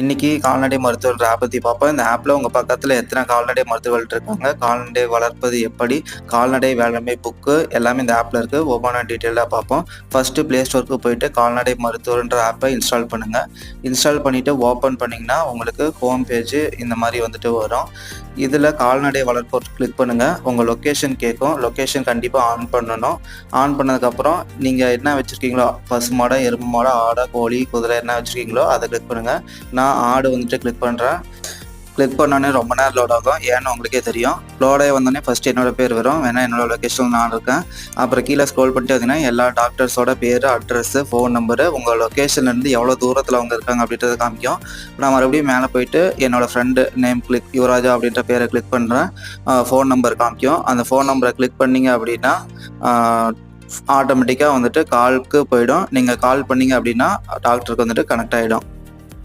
இன்னைக்கு கால்நடை மருத்துவர்கள் ஆப் பற்றி பார்ப்போம். இந்த ஆப்பில் உங்கள் பக்கத்தில் எத்தனை கால்நடை மருத்துவர்கள் இருக்காங்க? கால்நடை வளர்ப்பது எப்படி? கால்நடை வேளாண்மை புக்கு எல்லாமே இந்த ஆப்பில் இருக்குது ஒவ்வொன்றா டீட்டெயிலாக பார்ப்போம். ஃபஸ்ட்டு ப்ளே ஸ்டோருக்கு போயிட்டு கால்நடை மருத்துவர்ன்ற ஆப்பை இன்ஸ்டால் பண்ணுங்கள் இன்ஸ்டால் பண்ணிவிட்டு ஓப்பன் பண்ணிங்கன்னா உங்களுக்கு ஹோம் பேஜ் இந்த மாதிரி வந்துட்டு வரும். இதில் கால்நடை வளர்ப்போர் கிளிக் பண்ணுங்கள் உங்கள் லொக்கேஷன் கேட்கும் லொக்கேஷன் கண்டிப்பாக ஆன் பண்ணணும். ஆன் பண்ணதுக்கப்புறம் நீங்கள் என்ன வச்சுருக்கீங்களோ பசு மாடை எறும்பு மாடை ஆடை கோழி குதிரை என்ன வச்சுருக்கீங்களோ அதை கிளிக் பண்ணுங்கள் நான் ஆடு வந்துட்டு கிளிக் பண்ணுறேன் கிளிக் பண்ணோன்னே ரொம்ப நேரம் லோட் ஆகும். ஏன்னு உங்களுக்கே தெரியும். லோடே வந்தோடனே ஃபஸ்ட்டு என்னோட பேர் வரும். வேணா என்னோட லொக்கேஷன் நான் இருக்கேன். அப்புறம் கீழே ஸ்க்ரோல் பண்ணிட்டு பார்த்தீங்கன்னா எல்லா டாக்டர்ஸோட பேர் அட்ரஸ் ஃபோன் நம்பரு உங்கள் லொக்கேஷன்லேருந்து எவ்வளோ தூரத்தில் அவங்க இருக்காங்க அப்படின்றத காமிக்கும். நான் மறுபடியும் மேலே போயிட்டு என்னோட ஃப்ரெண்டு நேம் கிளிக் யுவராஜா அப்படின்ற பேரை கிளிக் பண்ணுறேன் ஃபோன் நம்பர் காமிக்கும். அந்த ஃபோன் நம்பரை கிளிக் பண்ணீங்க அப்படின்னா ஆட்டோமேட்டிக்காக வந்துட்டு காலுக்கு போயிடும். நீங்கள் கால் பண்ணீங்க அப்படின்னா டாக்டருக்கு வந்துட்டு கனெக்ட் ஆகிடும்